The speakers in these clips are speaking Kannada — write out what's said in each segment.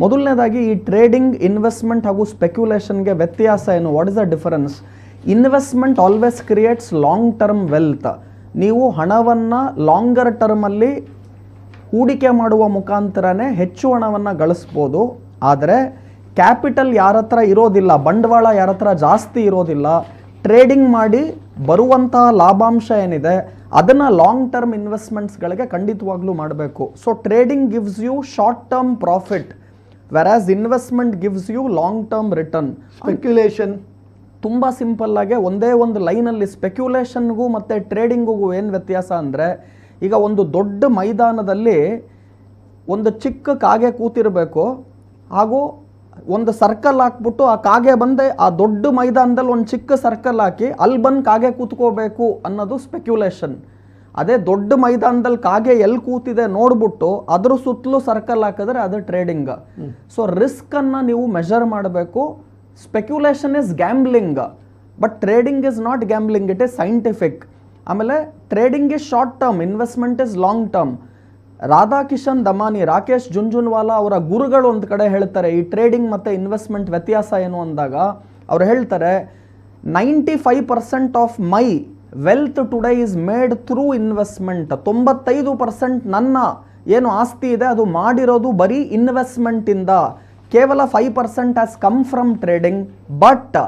ಮೊದಲನೇದಾಗಿ ಈ ಟ್ರೇಡಿಂಗ್ ಇನ್ವೆಸ್ಟ್ಮೆಂಟ್ ಹಾಗೂ ಸ್ಪೆಕ್ಯುಲೇಷನ್ಗೆ ವ್ಯತ್ಯಾಸ ಏನು? What is the difference investment always creates long term wealth ನೀವು ಹಣವನ್ನು ಲಾಂಗರ್ ಟರ್ಮಲ್ಲಿ ಹೂಡಿಕೆ ಮಾಡುವ ಮುಖಾಂತರನೇ ಹೆಚ್ಚು ಹಣವನ್ನು ಗಳಿಸ್ಬೋದು. ಆದರೆ ಕ್ಯಾಪಿಟಲ್ ಯಾರ ಹತ್ರ ಇರೋದಿಲ್ಲ, ಬಂಡವಾಳ ಯಾರ ಹತ್ರ ಜಾಸ್ತಿ ಇರೋದಿಲ್ಲ ಟ್ರೇಡಿಂಗ್ ಮಾಡಿ ಬರುವಂತಹ ಲಾಭಾಂಶ ಏನಿದೆ, ಅದನ್ನು ಲಾಂಗ್ ಟರ್ಮ್ ಇನ್ವೆಸ್ಟ್ಮೆಂಟ್ಸ್ಗಳಿಗೆ ಖಂಡಿತವಾಗ್ಲೂ ಮಾಡಬೇಕು. So trading gives you short term profit versus investment gives you long term return speculation ತುಂಬ ಸಿಂಪಲ್ ಆಗಿ ಒಂದೇ ಒಂದು ಲೈನಲ್ಲಿ ಸ್ಪೆಕ್ಯುಲೇಷನ್ಗೂ ಮತ್ತು ಟ್ರೇಡಿಂಗಿಗೂ ಏನು ವ್ಯತ್ಯಾಸ ಅಂದರೆ ಈಗ ಒಂದು ದೊಡ್ಡ ಮೈದಾನದಲ್ಲಿ ಒಂದು ಚಿಕ್ಕ ಕಾಗೆ ಕೂತಿರಬೇಕು ಹಾಗೂ ಒಂದು ಸರ್ಕಲ್ ಹಾಕ್ಬಿಟ್ಟು ಆ ಕಾಗೆ ಬಂದೆ ಆ ದೊಡ್ಡ ಮೈದಾನದಲ್ಲಿ ಒಂದು ಚಿಕ್ಕ ಸರ್ಕಲ್ ಹಾಕಿ ಅಲ್ಲಿ ಬಂದು ಕಾಗೆ ಕೂತ್ಕೋಬೇಕು ಅನ್ನೋದು ಸ್ಪೆಕ್ಯುಲೇಷನ್ ಅದೇ ದೊಡ್ಡ ಮೈದಾನದಲ್ಲಿ ಕಾಗೆ ಎಲ್ಲಿ ಕೂತಿದೆ ನೋಡ್ಬಿಟ್ಟು ಅದ್ರ ಸುತ್ತಲೂ ಸರ್ಕಲ್ ಹಾಕಿದ್ರೆ ಅದು ಟ್ರೇಡಿಂಗ್ ಸೊ ರಿಸ್ಕನ್ನು ನೀವು ಮೆಷರ್ ಮಾಡಬೇಕು. Speculation is gambling but trading is not gambling it is scientific ಆಮೇಲೆ trading is short term investment is long term Radhakishan Damani Rakesh Jhunjhunwala ಅವರ ಗುರುಗಳು ಒಂದು ಕಡೆ ಹೇಳ್ತಾರೆ, ಈ ಟ್ರೇಡಿಂಗ್ ಮತ್ತು ಇನ್ವೆಸ್ಟ್ಮೆಂಟ್ ವ್ಯತ್ಯಾಸ ಏನು ಅಂದಾಗ, ಅವ್ರು ಹೇಳ್ತಾರೆ ninety five percent of my wealth today is made through investment ತೊಂಬತ್ತೈದು ಪರ್ಸೆಂಟ್ ನನ್ನ ಏನು ಆಸ್ತಿ ಇದೆ, ಅದು ಮಾಡಿರೋದು ಬರೀ ಇನ್ವೆಸ್ಟ್ಮೆಂಟಿಂದ ಕೇವಲ five percent as come from trading but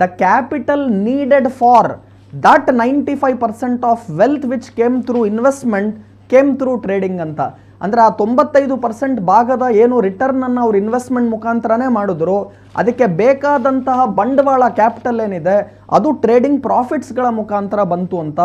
the capital needed for that ninety five percent of wealth which came through investment came through trading ಅಂತ. ಅಂದರೆ ಆ ತೊಂಬತ್ತೈದು ಪರ್ಸೆಂಟ್ ಭಾಗದ ಏನು ರಿಟರ್ನನ್ನು ಅವ್ರು ಇನ್ವೆಸ್ಟ್ಮೆಂಟ್ ಮುಖಾಂತರನೇ ಮಾಡಿದ್ರು, ಅದಕ್ಕೆ ಬೇಕಾದಂತಹ ಬಂಡವಾಳ ಕ್ಯಾಪಿಟಲ್ ಏನಿದೆ, ಅದು ಟ್ರೇಡಿಂಗ್ ಪ್ರಾಫಿಟ್ಸ್ಗಳ ಮುಖಾಂತರ ಬಂತು ಅಂತ.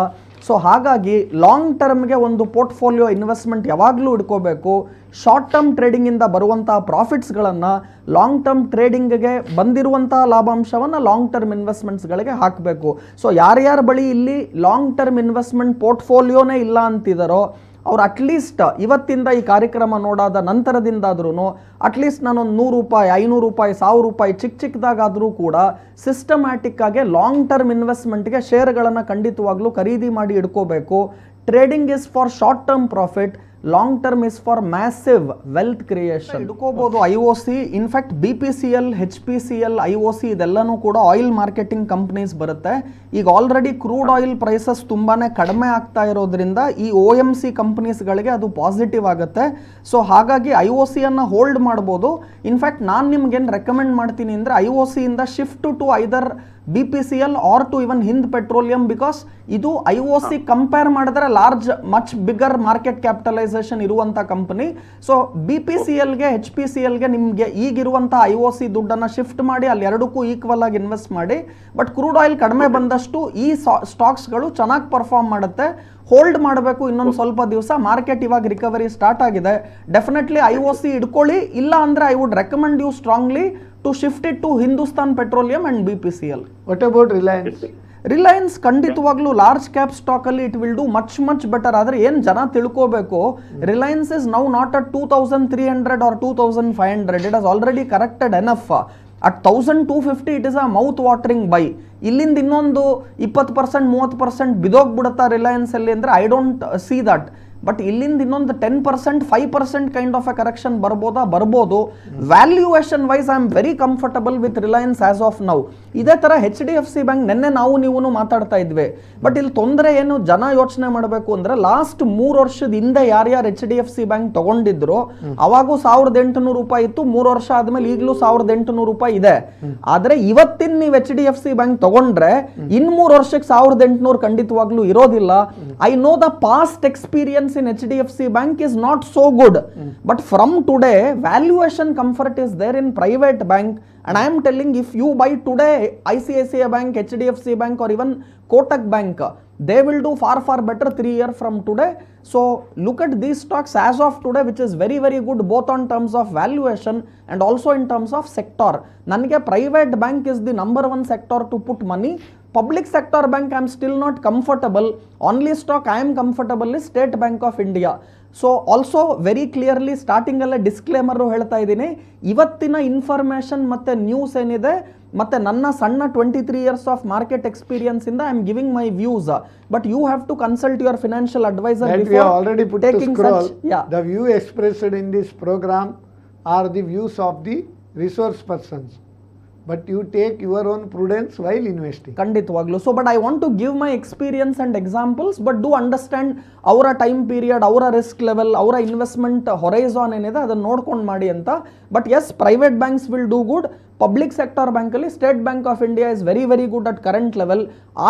ಸೊ ಹಾಗಾಗಿ ಲಾಂಗ್ ಟರ್ಮ್ಗೆ ಒಂದು ಪೋರ್ಟ್ಫೋಲಿಯೋ ಇನ್ವೆಸ್ಟ್ಮೆಂಟ್ ಯಾವಾಗಲೂ ಇಟ್ಕೋಬೇಕು. ಶಾರ್ಟ್ ಟರ್ಮ್ ಟ್ರೇಡಿಂಗಿಂದ ಬರುವಂತಹ ಪ್ರಾಫಿಟ್ಸ್ಗಳನ್ನು ಲಾಂಗ್ ಟರ್ಮ್ ಟ್ರೇಡಿಂಗ್ಗೆ ಬಂದಿರುವಂತಹ ಲಾಭಾಂಶವನ್ನು ಲಾಂಗ್ ಟರ್ಮ್ ಇನ್ವೆಸ್ಟ್ಮೆಂಟ್ಸ್ಗಳಿಗೆ ಹಾಕಬೇಕು. ಸೊ ಯಾರ್ಯಾರ ಬಳಿ ಇಲ್ಲಿ ಲಾಂಗ್ ಟರ್ಮ್ ಇನ್ವೆಸ್ಟ್ಮೆಂಟ್ ಪೋರ್ಟ್ಫೋಲಿಯೋನೇ ಇಲ್ಲ ಅಂತಿದ್ದಾರೋ ಅವ್ರು ಅಟ್ಲೀಸ್ಟ್ ಇವತ್ತಿಂದ ಈ ಕಾರ್ಯಕ್ರಮ ನೋಡಾದ ನಂತರದಿಂದಾದ್ರೂ ಅಟ್ಲೀಸ್ಟ್ ನಾನೊಂದು ನೂರು ರೂಪಾಯಿ, ಐನೂರು ರೂಪಾಯಿ, ಸಾವಿರ ರೂಪಾಯಿ ಚಿಕ್ಕ ಚಿಕ್ಕದಾಗಾದರೂ ಕೂಡ ಸಿಸ್ಟಮ್ಯಾಟಿಕ್ ಆಗಿ ಲಾಂಗ್ ಟರ್ಮ್ ಇನ್ವೆಸ್ಟ್ಮೆಂಟ್ಗೆ ಶೇರ್ಗಳನ್ನು ಖಂಡಿತವಾಗ್ಲೂ ಖರೀದಿ ಮಾಡಿ ಇಡ್ಕೋಬೇಕು. Trading is for short term profit long term is for massive wealth creation ಇಟ್ಕೋಬಹುದು I O C in fact B P C L H P C L I O C ಇದೆಲ್ಲನೂ ಕೂಡ ಆಯಿಲ್ ಮಾರ್ಕೆಟಿಂಗ್ ಕಂಪ್ನೀಸ್ ಬರುತ್ತೆ. ಈಗ ಆಲ್ರೆಡಿ ಕ್ರೂಡ್ ಆಯಿಲ್ ಪ್ರೈಸಸ್ ತುಂಬಾ ಕಡಿಮೆ ಆಗ್ತಾ ಇರೋದ್ರಿಂದ ಈ ಒ ಎಂ ಸಿ ಕಂಪ್ನೀಸ್ಗಳಿಗೆ ಅದು ಪಾಸಿಟಿವ್ ಆಗುತ್ತೆ. ಸೊ ಹಾಗಾಗಿ ಐ ಒ ಸಿಯನ್ನು ಹೋಲ್ಡ್ ಮಾಡ್ಬೋದು. ಇನ್ಫ್ಯಾಕ್ಟ್ ನಾನು ನಿಮ್ಗೇನು ರೆಕಮೆಂಡ್ ಮಾಡ್ತೀನಿ ಅಂದರೆ I O ಸಿಯಿಂದ shift to either B P C L or to even Hind petroleum because ಇದು ಐ ಓ ಸಿ ಕಂಪೇರ್ ಮಾಡಿದ್ರೆ large much bigger market capitalization ಇರುವಂಥ company so B P C ಎಲ್ಗೆ H P C ಎಲ್ಗೆ ನಿಮಗೆ ಈಗಿರುವಂಥ ಐ ಓ ಸಿ ದುಡ್ಡನ್ನು ಶಿಫ್ಟ್ ಮಾಡಿ ಅಲ್ಲಿ ಎರಡಕ್ಕೂ ಈಕ್ವಲ್ ಆಗಿ ಇನ್ವೆಸ್ಟ್ ಮಾಡಿ. ಬಟ್ ಕ್ರೂಡ್ ಆಯಿಲ್ ಕಡಿಮೆ ಬಂದಷ್ಟು ಈ ಸ್ಟಾಕ್ಸ್ಗಳು ಚೆನ್ನಾಗಿ ಪರ್ಫಾರ್ಮ್ ಮಾಡುತ್ತೆ. ಹೋಲ್ಡ್ ಮಾಡಬೇಕು ಇನ್ನೊಂದು ಸ್ವಲ್ಪ ದಿವಸ. ಮಾರ್ಕೆಟ್ ಇವಾಗ ರಿಕವರಿ ಸ್ಟಾರ್ಟ್ ಆಗಿದೆ. ಡೆಫಿನೆಟ್ಲಿ ಐ ಓ ಸಿ ಇಡ್ಕೊಳ್ಳಿ ಇಲ್ಲ ಅಂದ್ರೆ I would recommend you strongly to shift it to Hindustan petroleum and B P C L what about Reliance Reliance ಖಂಡಿತವಾಗ್ಲೂ ಲಾರ್ಜ್ ಕ್ಯಾಪ್ ಸ್ಟಾಕ್ ಅಲ್ಲಿ it will do much much better ಆದ್ರೆ ಏನ್ ಜನ ತಿಳ್ಕೋಬೇಕು? Reliance is now not at two thousand three hundred or two thousand five hundred it has already corrected enough at thousand two fifty it is a mouth watering buy ಇಲ್ಲಿಂದ ಇನ್ನೊಂದು ಇಪ್ಪತ್ತು ಪರ್ಸೆಂಟ್ ಮೂವತ್ತು ಪರ್ಸೆಂಟ್ ಬಿದೋಗ್ಬಿಡುತ್ತಾ ರಿಲಯನ್ಸ್ ಅಲ್ಲಿ ಅಂದ್ರೆ I don't see that but ಇಲ್ಲಿಂದ ಇನ್ನೊಂದು ten percent five percent kind of a correction ಬರ್ಬೋದಾ? ಬರ್ಬೋದು. Valuation wise I am very comfortable with Reliance as of now ಇದೇ ಥರ H D F C bank ನಿನ್ನೆ ನಾವು ನೀವು ಮಾತಾಡ್ತಾ ಇದ್ವಿ. ಬಟ್ ಇಲ್ಲಿ ತೊಂದರೆ ಏನು? ಜನ ಯೋಚನೆ ಮಾಡಬೇಕು ಅಂದ್ರೆ ಲಾಸ್ಟ್ ಮೂರು ವರ್ಷದ ಹಿಂದೆ ಯಾರ್ಯಾರು H D F C bank ತಗೊಂಡಿದ್ರು ಅವಾಗೂ ಸಾವಿರದ ಎಂಟುನೂರು ರೂಪಾಯಿ ಇತ್ತು. ಮೂರು ವರ್ಷ ಆದ್ಮೇಲೆ ಈಗಲೂ ಸಾವಿರದ ಎಂಟುನೂರು ರೂಪಾಯಿ ಇದೆ. ಆದ್ರೆ ಇವತ್ತಿನ ನೀವು H D F C bank ತಗೊಂಡ್ರೆ ಇನ್ ಮೂರು ವರ್ಷಕ್ಕೆ ಸಾವಿರದ ಎಂಟುನೂರು ಖಂಡಿತವಾಗ್ಲೂ ಇರೋದಿಲ್ಲ. I know the past experience in H D F C bank is not so good but from today valuation comfort is there in private bank And I am telling if you buy today ICICI Bank, HDFC Bank or even Kotak Bank, they will do far far better 3 year from today. So look at these stocks as of today which is very very good both on terms of valuation and also in terms of sector. Nange private bank is the number one sector to put money. Public sector bank I am still not comfortable. Only stock I am comfortable is State Bank of India. So also very clearly ಸ್ಟಾರ್ಟಿಂಗಲ್ಲೇ disclaimer ಹೇಳ್ತಾ ಇದ್ದೀನಿ. ಇವತ್ತಿನ ಇನ್ಫಾರ್ಮೇಷನ್ ಮತ್ತು ನ್ಯೂಸ್ ಏನಿದೆ ಮತ್ತು ನನ್ನ ಸಣ್ಣ twenty three years of market ಎಕ್ಸ್ಪೀರಿಯನ್ಸಿಂದ I am giving my views but you have to consult your financial advisor the view have already put program are the views of expressed in this program you take your own prudence while investing. ಖಂಡಿತವಾಗ್ಲು so but I want to give my experience and examples but do understand ಅವರ ಟೈಮ್ ಪೀರಿಯಡ್ ಅವರ ರಿಸ್ಕ್ ಲೆವೆಲ್ ಅವರ ಇನ್ವೆಸ್ಟ್ಮೆಂಟ್ ಹೊರೈಸಾನ್ ಏನಿದೆ, ಅದನ್ನು ನೋಡ್ಕೊಂಡು ಮಾಡಿ ಅಂತ but yes private banks will do good public sector ಬ್ಯಾಂಕಲ್ಲಿ State Bank of India is very very good at current level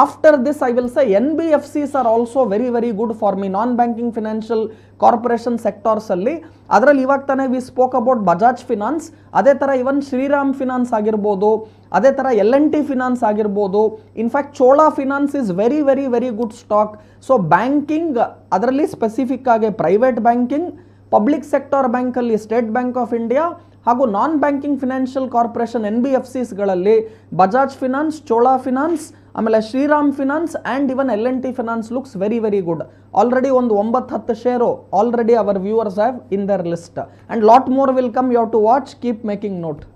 after this I will say N B F Cs are also very very good for me non banking financial corporation sectors ಅಲ್ಲಿ. ಅದರಲ್ಲಿ ಇವಾಗ ತಾನೇ we spoke about Bajaj finance ಅದೇ ಥರ ಇವನ್ ಶ್ರೀರಾಮ್ ಫಿನಾನ್ಸ್ ಆಗಿರ್ಬೋದು. ಅದೇ ಥರ ಎಲ್ ಎನ್ ಟಿ ಫಿನಾನ್ಸ್ ಆಗಿರ್ಬೋದು. In fact Chola finance is very very very good stock so banking ಅದರಲ್ಲಿ ಸ್ಪೆಸಿಫಿಕ್ ಆಗಿ ಪ್ರೈವೇಟ್ ಬ್ಯಾಂಕಿಂಗ್ ಪಬ್ಲಿಕ್ ಸೆಕ್ಟರ್ ಬ್ಯಾಂಕಲ್ಲಿ ಸ್ಟೇಟ್ ಬ್ಯಾಂಕ್ ಆಫ್ ಇಂಡಿಯಾ ಹಾಗೂ non banking financial corporation N B F ಸಿಸ್ಗಳಲ್ಲಿ Bajaj finance, Chola finance, ಆಮೇಲೆ Shriram finance and even L N T finance looks very very good already ಒಂದು ಒಂಬತ್ತು ಹತ್ತು share already our viewers have in their list and lot more will come you to watch keep making note